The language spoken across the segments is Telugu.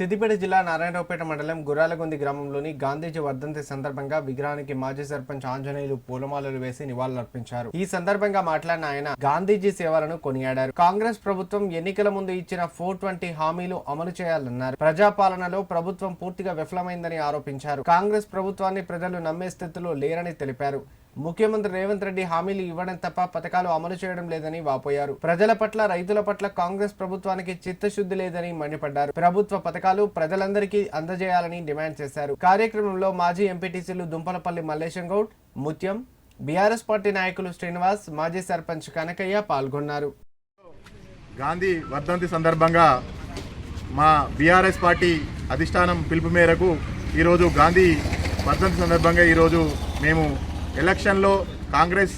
సిద్దిపేట జిల్లా నారాయణరావుపేట మండలం గుర్రాలగొంది గ్రామంలోని గాంధీజీ వర్ధంతి సందర్భంగా విగ్రహానికి మాజీ సర్పంచ్ ఆంజనేయులు పూలమాలలు వేసి నివాళులర్పించారు. ఈ సందర్భంగా మాట్లాడిన ఆయన గాంధీజీ సేవలను కొనియాడారు. కాంగ్రెస్ ప్రభుత్వం ఎన్నికల ముందు ఇచ్చిన ఫోర్ ట్వంటీ హామీలు అమలు చేయాలన్నారు. ప్రజాపాలనలో ప్రభుత్వం పూర్తిగా విఫలమైందని ఆరోపించారు. కాంగ్రెస్ ప్రభుత్వాన్ని ప్రజలు నమ్మే స్థితిలో లేరని తెలిపారు. ముఖ్యమంత్రి రేవంత్ రెడ్డి హామీలు ఇవ్వడం తప్ప పథకాలు అమలు చేయడం లేదని వాపోయారు. ప్రజల పట్ల రైతుల పట్ల కాంగ్రెస్ ప్రభుత్వానికి చిత్తశుద్ధి లేదని మండిపడ్డారు. ప్రభుత్వ పథకాలు ప్రజలందరికీ అందజేయాలని డిమాండ్ చేశారు. కార్యక్రమంలో మాజీ ఎంపీటీసీలు దుంపలపల్లి మల్లేశం గౌడ్ ముత్యం బీఆర్ఎస్ పార్టీ నాయకులు శ్రీనివాస్ మాజీ సర్పంచ్ కనకయ్య పాల్గొన్నారు. గాంధీ వర్ధంతి సందర్భంగా మా బీఆర్ఎస్ పార్టీ అధిష్టానం పిలుపు మేరకు ఈరోజు గాంధీ వర్ధంతి సందర్భంగా ఈరోజు మేము ఎలక్షన్లో కాంగ్రెస్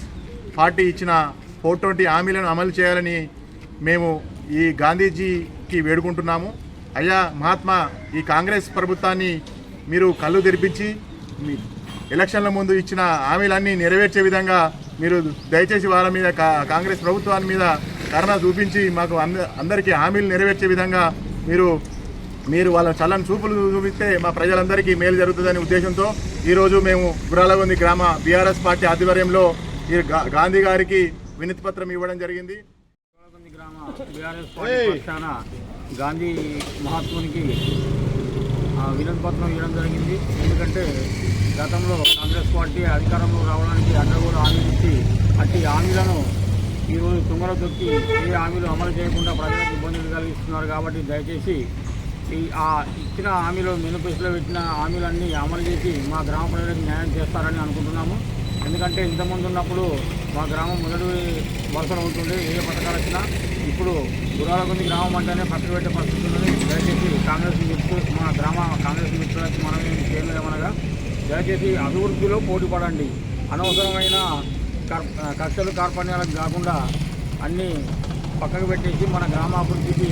పార్టీ ఇచ్చిన ఫోర్ ట్వంటీ హామీలను అమలు చేయాలని మేము ఈ గాంధీజీకి వేడుకుంటున్నాము. అయ్యా మహాత్మా ఈ కాంగ్రెస్ ప్రభుత్వాన్ని మీరు కళ్ళు తెరిపించి మీ ఎలక్షన్ల ముందు ఇచ్చిన హామీలన్నీ నెరవేర్చే విధంగా మీరు దయచేసి వాళ్ళ మీద కా- కాంగ్రెస్ ప్రభుత్వాన్ని మీద కరుణ చూపించి మాకు అంద అందరికీ హామీలు నెరవేర్చే విధంగా మీరు మీరు వాళ్ళ చల్లని చూపులు చూపిస్తే మా ప్రజలందరికీ మేలు జరుగుతుందనే ఉద్దేశంతో ఈరోజు మేము గురాలగొంది గ్రామ బీఆర్ఎస్ పార్టీ ఆధ్వర్యంలో ఈ గా- గాంధీ గారికి వినతి పత్రం ఇవ్వడం జరిగింది. గ్రామ బీఆర్ఎస్ పార్టీ గాంధీ మహాత్మునికి వినతి పత్రం ఇవ్వడం జరిగింది. ఎందుకంటే గతంలో కాంగ్రెస్ పార్టీ అధికారంలో రావడానికి అడ్డగోలు హామీలు ఇచ్చి అట్టి హామీలను ఈరోజు తుంగర తొక్కి ఏ హామీలు అమలు చేయకుండా ప్రజలకు ఇబ్బందులు కలిగిస్తున్నారు కాబట్టి దయచేసి ఈ ఆ ఇచ్చిన హామీలో మేనిఫెస్టోలో పెట్టిన హామీలన్నీ అమలు చేసి మా గ్రామ ప్రజలకు న్యాయం చేస్తారని అనుకుంటున్నాము. ఎందుకంటే ఇంతకుముందు ఉన్నప్పుడు మా గ్రామం మొదటి వరుసలో ఉంటుంది ఏ పథకాలు వచ్చినా ఇప్పుడు గురాలకొంది గ్రామం అంటేనే పక్కన పెట్టే పరిస్థితి ఉందని దయచేసి కాంగ్రెస్ మిత్రులు మా గ్రామ కాంగ్రెస్ మిత్రులకి మనం ఏం చేయలేమనగా దయచేసి అభివృద్ధిలో పోటీ పడండి. అనవసరమైన కర్ కక్షలు కార్పణ్యాలకు కాకుండా అన్నీ పక్కకు పెట్టేసి మన గ్రామాభివృద్ధికి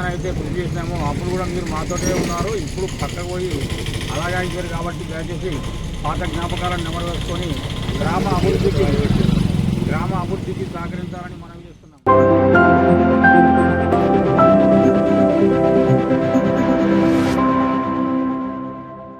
తెలంగాణ అయితే కృషి చేసినామో. అప్పుడు కూడా మీరు మాతోటే ఉన్నారు. ఇప్పుడు పక్కకు పోయి అలాగే అయిపోయారు కాబట్టి దయచేసి పాత జ్ఞాపకాలను నెమరు వేసుకొని గ్రామ అభివృద్ధికి గ్రామ అభివృద్ధికి సహకరించాలని మనం